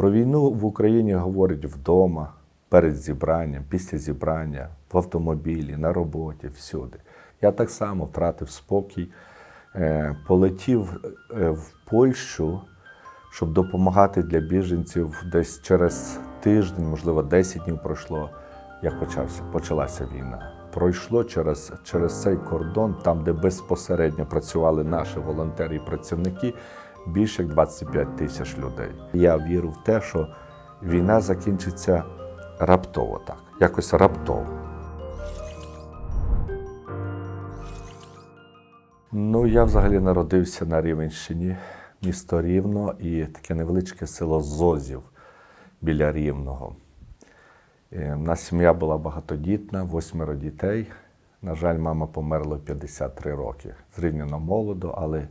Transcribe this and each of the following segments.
Про війну в Україні говорять вдома, перед зібранням, після зібрання, в автомобілі, на роботі, всюди. Я так само втратив спокій, е, полетів е, в Польщу, щоб допомагати для біженців десь через тиждень, можливо, 10 днів пройшло, як почався, почалася війна. Пройшло через, через цей кордон, там, де безпосередньо працювали наші волонтери і працівники, більше як 25 тисяч людей. Я вірю в те, що війна закінчиться раптово так, якось раптово. Ну, я взагалі народився на Рівенщині, місто Рівно і таке невеличке село Зозів біля Рівного. Е, У нас сім'я була багатодітна, восьмеро дітей. На жаль, мама померла в 53 роки. Зрівняно молодо, але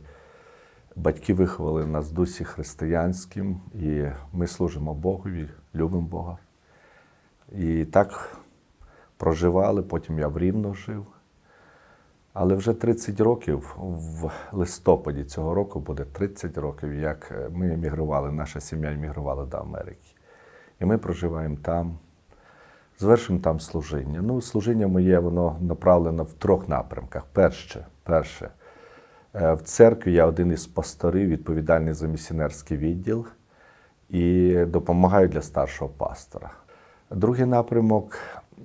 батьки виховали нас дусі християнським, і ми служимо Богові, любимо Бога. І так проживали, потім я в Рівно жив. Але вже 30 років в листопаді цього року буде 30 років, як е, ми емігрували, наша сім'я емігрувала до Америки. І ми проживаємо там, звершуємо там служіння. Ну, служіння моє воно направлено в трьох напрямках. Перше, перше, в церкві я один із пасторів, відповідальний за місіонерський відділ і допомагаю для старшого пастора. Другий напрямок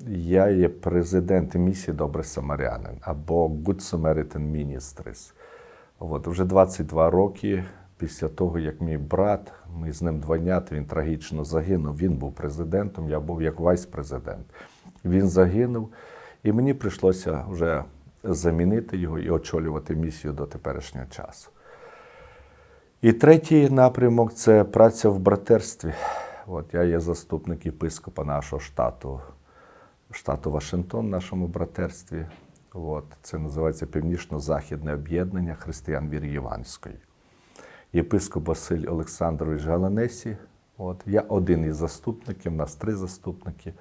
я є президент місії Добрий Самарянин або Good Samaritan Ministries. От, вже 22 роки після того, як мій брат, ми з ним двойнят, він трагічно загинув. Він був президентом, я був як вайс-президент. Він загинув, і мені прийшлося вже замінити його і очолювати місію до теперішнього часу. І третій напрямок це праця в братерстві. От я є заступник єпископа нашого штату, штату Вашингтон, нашому братерстві. От, це називається Північно-Західне об'єднання християн віри Єванської. Єпископ Василь Олександрович Галанесі. От, я один із заступників, у нас три заступники.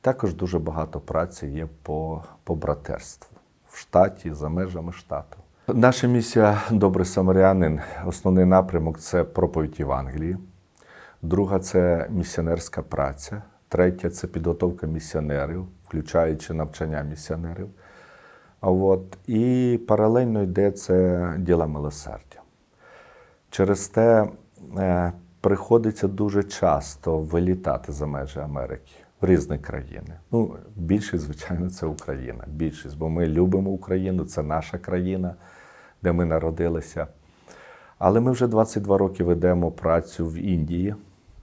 Також дуже багато праці є по, по братерству в штаті, за межами штату. Наша місія Добрий Самарянин, основний напрямок це проповідь Євангелії. Друга це місіонерська праця. Третя це підготовка місіонерів, включаючи навчання місіонерів. От, і паралельно йде це діла милосердя. Через те е, приходиться дуже часто вилітати за межі Америки в різні країни. Ну, більшість, звичайно, це Україна. Більшість, бо ми любимо Україну, це наша країна, де ми народилися. Але ми вже 22 роки ведемо працю в Індії.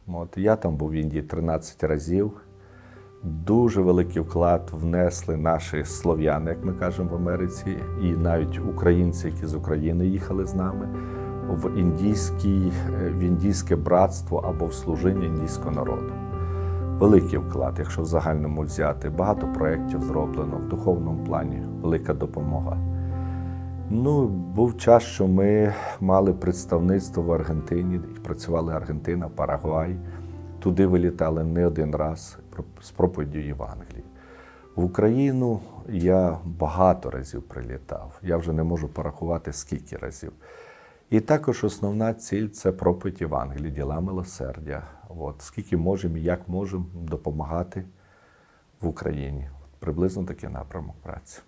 От, я там був в Індії 13 разів. Дуже великий вклад внесли наші слов'яни, як ми кажемо в Америці, і навіть українці, які з України їхали з нами, в, індійський, е, в індійське братство або в служіння індійського народу. Великий вклад, якщо в загальному взяти. Багато проєктів зроблено в духовному плані, велика допомога. Ну, був час, що ми мали представництво в Аргентині, і працювали Аргентина, Парагвай. Туди вилітали не один раз з проповіддю Євангелії. В Україну я багато разів прилітав. Я вже не можу порахувати скільки разів. І також основна ціль це проповідь Євангелії, діла милосердя. От, скільки можемо і як можемо допомагати в Україні. Приблизно такий напрямок праці.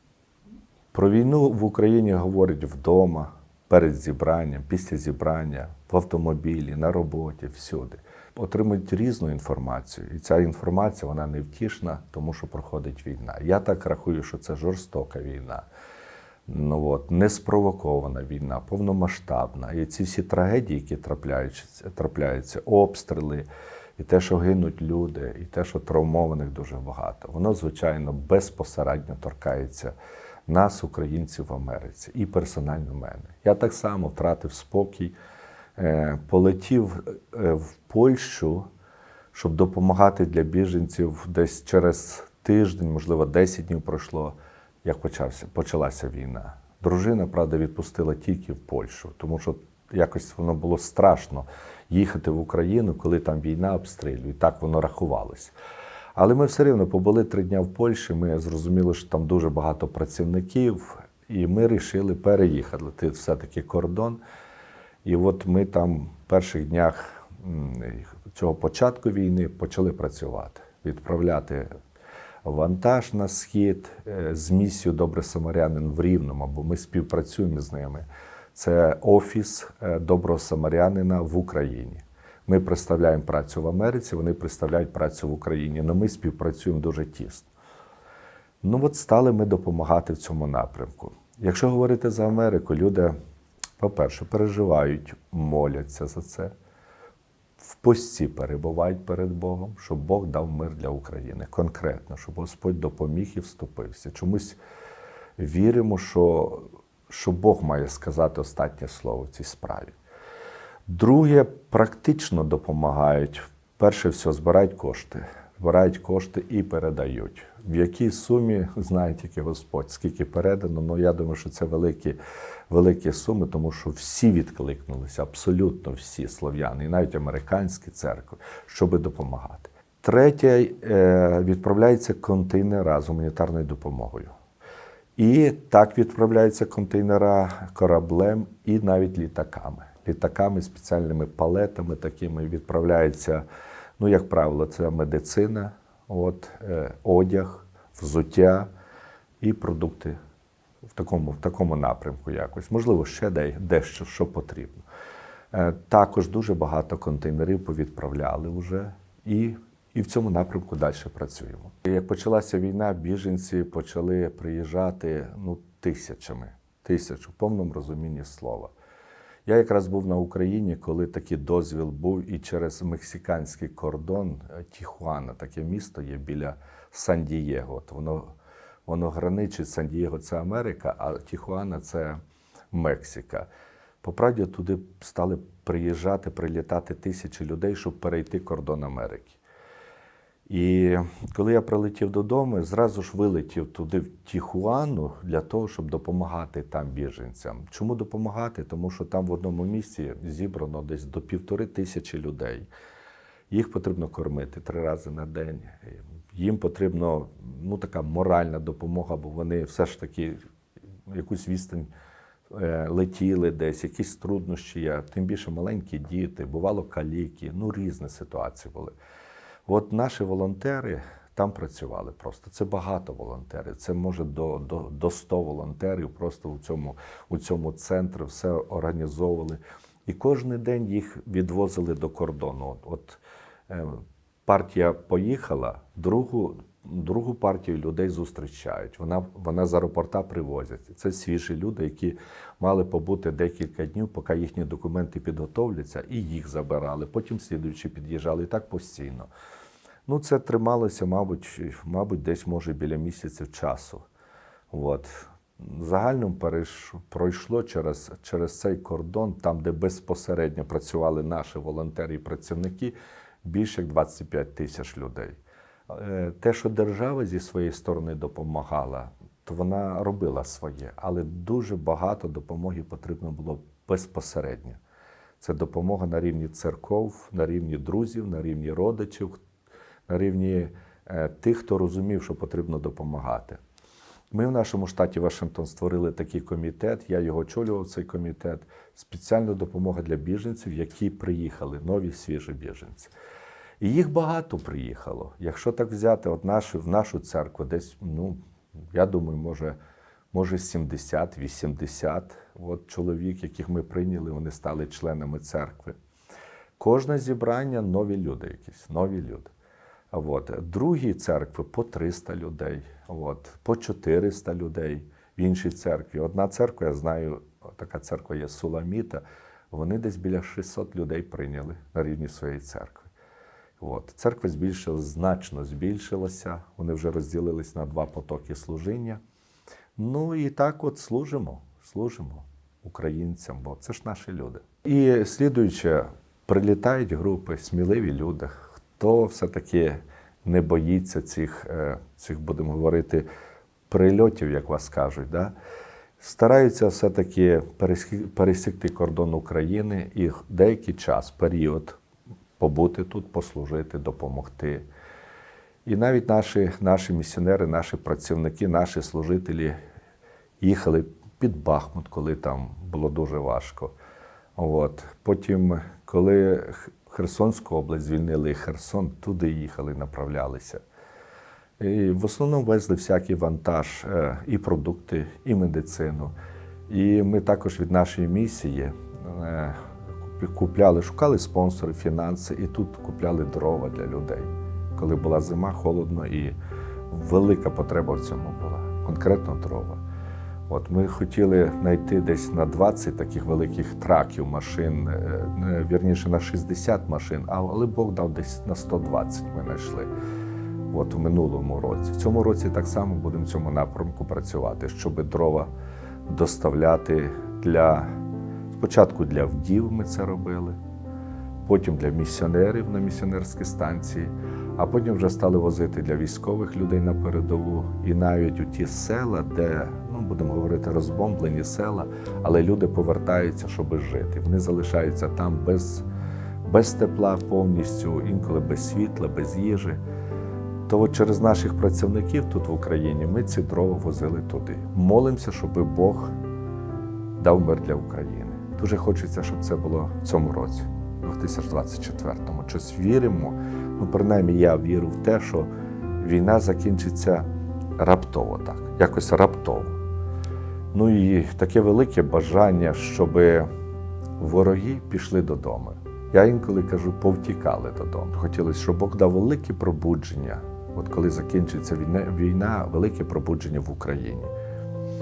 Про війну в Україні говорять вдома, перед зібранням, після зібрання, в автомобілі, на роботі, всюди. Отримують різну інформацію. І ця інформація вона невтішна, тому що проходить війна. Я так рахую, що це жорстока війна. Ну, от, неспровокована війна, повномасштабна. І ці всі трагедії, які трапляються, трапляються, обстріли, і те, що гинуть люди, і те, що травмованих дуже багато, воно, звичайно, безпосередньо торкається нас, українців в Америці, і персонально мене. Я так само втратив спокій, е, полетів е, в Польщу, щоб допомагати для біженців десь через тиждень, можливо, 10 днів пройшло, як почався, почалася війна. Дружина, правда, відпустила тільки в Польщу, тому що якось воно було страшно їхати в Україну, коли там війна обстрілює. Так воно рахувалось. Але ми все рівно побули три дні в Польщі. Ми зрозуміли, що там дуже багато працівників, і ми вирішили переїхати. Це все-таки кордон. І от ми там в перших днях цього початку війни почали працювати, відправляти вантаж на схід е, з місією Добре Самарянин в Рівному, бо ми співпрацюємо з ними. Це офіс е, доброго самарянина в Україні. Ми представляємо працю в Америці, вони представляють працю в Україні. але ми співпрацюємо дуже тісно. Ну от стали ми допомагати в цьому напрямку. Якщо говорити за Америку, люди, по-перше, переживають, моляться за це, в пості перебувають перед Богом, щоб Бог дав мир для України. Конкретно, щоб Господь допоміг і вступився. Чомусь віримо, що, що Бог має сказати останнє слово в цій справі. Друге, практично допомагають. Перше все, збирають кошти. Збирають кошти і передають. В якій сумі знає тільки Господь, скільки передано. Ну я думаю, що це великі, великі суми, тому що всі відкликнулися, абсолютно всі слов'яни, і навіть американські церкви, щоб допомагати. Третє, е, відправляються контейнера з гуманітарною допомогою. І так відправляються контейнера кораблем і навіть літаками. Літаками, спеціальними палетами такими відправляється, ну, як правило, це медицина, от, е, одяг, взуття і продукти в такому, в такому напрямку якось. Можливо, ще дещо, що потрібно. Е, також дуже багато контейнерів повідправляли вже і, і в цьому напрямку далі працюємо. Як почалася війна, біженці почали приїжджати ну, тисячами, тисяч у повному розумінні слова. Я якраз був на Україні, коли такий дозвіл був, і через мексиканський кордон е, Тіхуана, таке місто є біля Сан-Дієго. От воно, воно граничить Сан-Дієго це Америка, а Тіхуана це Мексика. По правді туди стали приїжджати, прилітати тисячі людей, щоб перейти кордон Америки. І коли я прилетів додому, зразу ж вилетів туди в Тіхуану для того, щоб допомагати там біженцям. Чому допомагати? Тому що там в одному місці зібрано десь до півтори тисячі людей. Їх потрібно кормити три рази на день. Їм потрібна ну, така моральна допомога, бо вони все ж таки якусь відстань е, летіли десь, якісь труднощі тим більше маленькі діти, бувало каліки, ну різні ситуації були. От наші волонтери там працювали просто. Це багато волонтерів. Це може до до, до 100 волонтерів просто у цьому, у цьому центрі все організовували. І кожен день їх відвозили до кордону. От, от е, партія поїхала, другу. Другу партію людей зустрічають. Вона вона з аеропорта привозять. Це свіжі люди, які мали побути декілька днів, поки їхні документи підготовляться, і їх забирали. Потім слідуючі під'їжджали і так постійно. Ну, це трималося, мабуть, мабуть, десь може біля місяця часу. От. Загальному перейш... пройшло через, через цей кордон, там, де безпосередньо працювали наші волонтери і працівники, більше як 25 тисяч людей. Е, Те, що держава зі своєї сторони допомагала, то вона робила своє, але дуже багато допомоги потрібно було безпосередньо. Це допомога на рівні церков, на рівні друзів, на рівні родичів, на рівні е, тих, хто розумів, що потрібно допомагати. Ми в нашому штаті Вашингтон створили такий комітет, я його очолював цей комітет. Спеціальна допомога для біженців, які приїхали, нові свіжі біженці. І їх багато приїхало. Якщо так взяти, от нашу, в нашу церкву, десь, ну, я думаю, може, може 70-80 от чоловік, яких ми прийняли, вони стали членами церкви. Кожне зібрання нові люди, якісь нові люди. От. Другі церкви по 300 людей, от. по 400 людей в іншій церкві. Одна церква, я знаю, така церква є Суламіта, вони десь біля 600 людей прийняли на рівні своєї церкви. От. Церква збільшилась, значно збільшилася, вони вже розділились на два потоки служіння. Ну і так от служимо, служимо українцям, бо це ж наші люди. І слідуюче, прилітають групи, сміливі люди, хто все-таки не боїться цих, е, цих, будемо говорити, прильотів, як вас кажуть. Да? Стараються все-таки пересікти кордон України і деякий час, період побути тут, послужити, допомогти. І навіть наші наші місіонери, наші працівники, наші служителі їхали під Бахмут, коли там було дуже важко. От. Потім, коли Херсонську область звільнили Херсон, туди їхали, направлялися. І в основному везли всякий вантаж, е, і продукти, і медицину. І ми також від нашої місії е, купляли, шукали спонсори, фінанси, і тут купляли дрова для людей. Коли була зима, холодно і велика потреба в цьому була, конкретно дрова. От ми хотіли знайти десь на 20 таких великих траків машин, е, вірніше на 60 машин, але Бог дав десь на 120 ми знайшли. От в минулому році. В цьому році так само будемо в цьому напрямку працювати, щоб дрова доставляти для спочатку для вдів ми це робили, потім для місіонерів на місіонерські станції, а потім вже стали возити для військових людей на передову і навіть у ті села, де, ну будемо говорити, розбомблені села, але люди повертаються, щоб жити. Вони залишаються там без, без тепла повністю, інколи без світла, без їжі. То через наших працівників тут в Україні ми ці дрова возили туди. Молимося, щоб Бог дав мир для України. Дуже хочеться, щоб це було в цьому році, в 2024-му. Щось віримо. Ну, принаймні, я вірю в те, що війна закінчиться раптово так, якось раптово. Ну і таке велике бажання, щоб вороги пішли додому. Я інколи кажу, повтікали додому. Хотілося, щоб Бог дав велике пробудження. От коли закінчиться війна, війна, велике пробудження в Україні.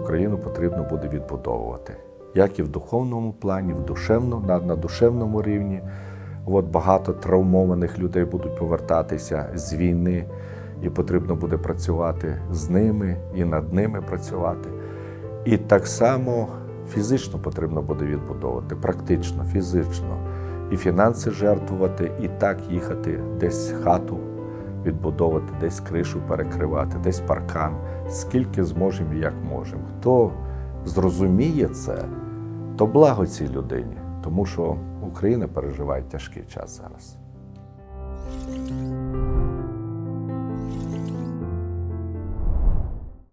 Україну потрібно буде відбудовувати, як і в духовному плані, в душевному, на, на душевному рівні. От багато травмованих людей будуть повертатися з війни, і потрібно буде працювати з ними і над ними працювати. І так само фізично потрібно буде відбудовувати, практично, фізично. І фінанси жертвувати, і так їхати десь хату відбудовувати, десь кришу перекривати, десь паркан, скільки зможемо і як можемо. Хто зрозуміє це, то благо цій людині, тому що Україна переживає тяжкий час зараз.